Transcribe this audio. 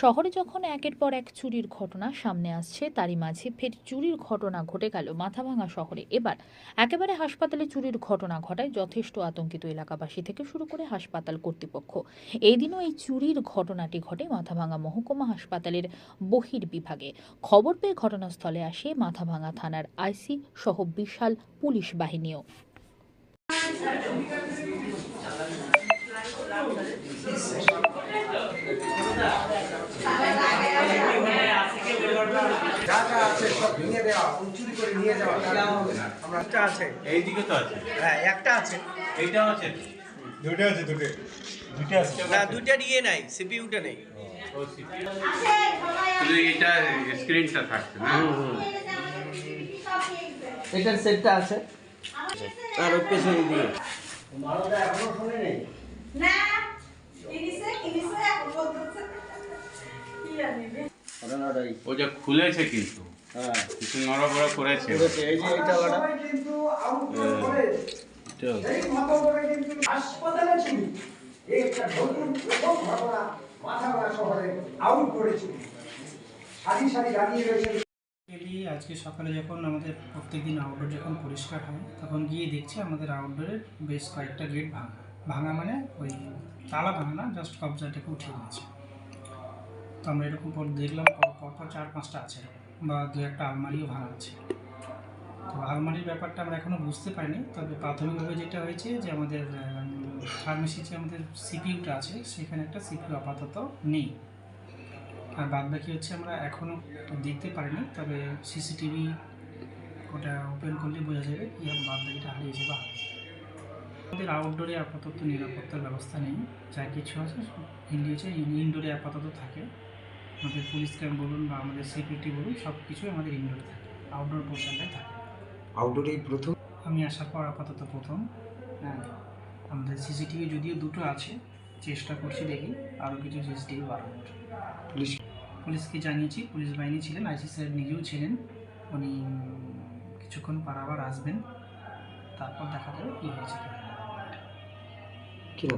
শহরে যখন একের পর এক চুরির ঘটনা সামনে আসছে, তারই মাঝে ফের চুরির ঘটনা ঘটে গেল মাথাভাঙা শহরে। এবার একেবারে হাসপাতালে চুরির ঘটনা ঘটায় যথেষ্ট আতঙ্কিত এলাকাবাসী থেকে শুরু করে হাসপাতাল কর্তৃপক্ষ। এই দিনও এই চুরির ঘটনাটি ঘটে মাথাভাঙা মহকুমা হাসপাতালের বহির বিভাগে। খবর পেয়ে ঘটনাস্থলে আসে মাথাভাঙা থানার আইসি সহ বিশাল পুলিশ বাহিনীও। যা যা আছে সব ভেঙে দেওয়া চুরি করে নিয়ে যাওয়া হবে না। আমরা একটা আছে। এইদিকে তো আছে। হ্যাঁ একটা আছে। এইটাও আছে? দুটো আছে দুটো দুটো আছে। না ইয়ে নাই এটা স্ক্রিনটা থাকছে না? এটার সেটটা আছে। আর ওর পেছনে দিয়ে না কিনিছে কিনিছে এখন বলতেছে। কি জানি। ঘটনাটাই ও যে খুলেছে কিন্তু। হ্যাঁ। কিছু নড়বড় করেছে। এই যে এটা ওটা হাসপাতালে ছিল। একটা ঘটনা শহরে আউট করেছিল। সারি সারি দাঁড়িয়ে রয়েছে আজকে সকালে যখন আমাদের প্রত্যেকদিন আউটডোর যখন পরিষ্কার হয় তখন গিয়ে দেখছি আমাদের আউটডোরের বেশ কয়েকটা গেট ভাঙা। ভাঙা মানে ওই তালা ভাঙা না জাস্ট কবজাটাকে উঠে গেছে তো আমরা এরকম পর দেখলাম পর- পরপর চার পাঁচটা আছে বা দু একটা আলমারিও ভাঙা আছে। তো আলমারির ব্যাপারটা আমরা এখনও বুঝতে পারিনি, তবে প্রাথমিকভাবে যেটা হয়েছে যে আমাদের ফার্মেসি যে আমাদের সিপিইউটা আছে, সেখানে একটা সিপিউ আপাতত নেই। আর বাদ বাকি হচ্ছে আমরা এখনও দেখতে পারিনি, তবে সিসিটিভি ওটা ওপেন করলে বোঝা যাবে কি বাদ বাকিটা হারিয়েছে বা আমাদের আউটডোরে আপাতত নিরাপত্তার ব্যবস্থা নেই, যা কিছু আছে হচ্ছে ইনডোরে আপাতত থাকে। আমাদের পুলিশ ক্যাম্প বলুন বা আমাদের সিকিউরিটি বলুন সব কিছুই আমাদের ইনডোরে থাকে আউটডোর পোর্শনটাই থাকে। আউটডোরে প্রথম? আমি আসার পর আপাতত প্রথম। হ্যাঁ আমাদের সিসিটিভি যদিও দুটো আছে চেষ্টা করছি দেখি আরও কিছু সিসিটিভি বাড়ানোর। পুলিশ পুলিশকে জানিয়েছি পুলিশ বাহিনী ছিলেন আইসি স্যার নিজেও ছিলেন উনি কিছুক্ষণ পর আবার আসবেন তারপর দেখা যাবে কী হয়েছে কি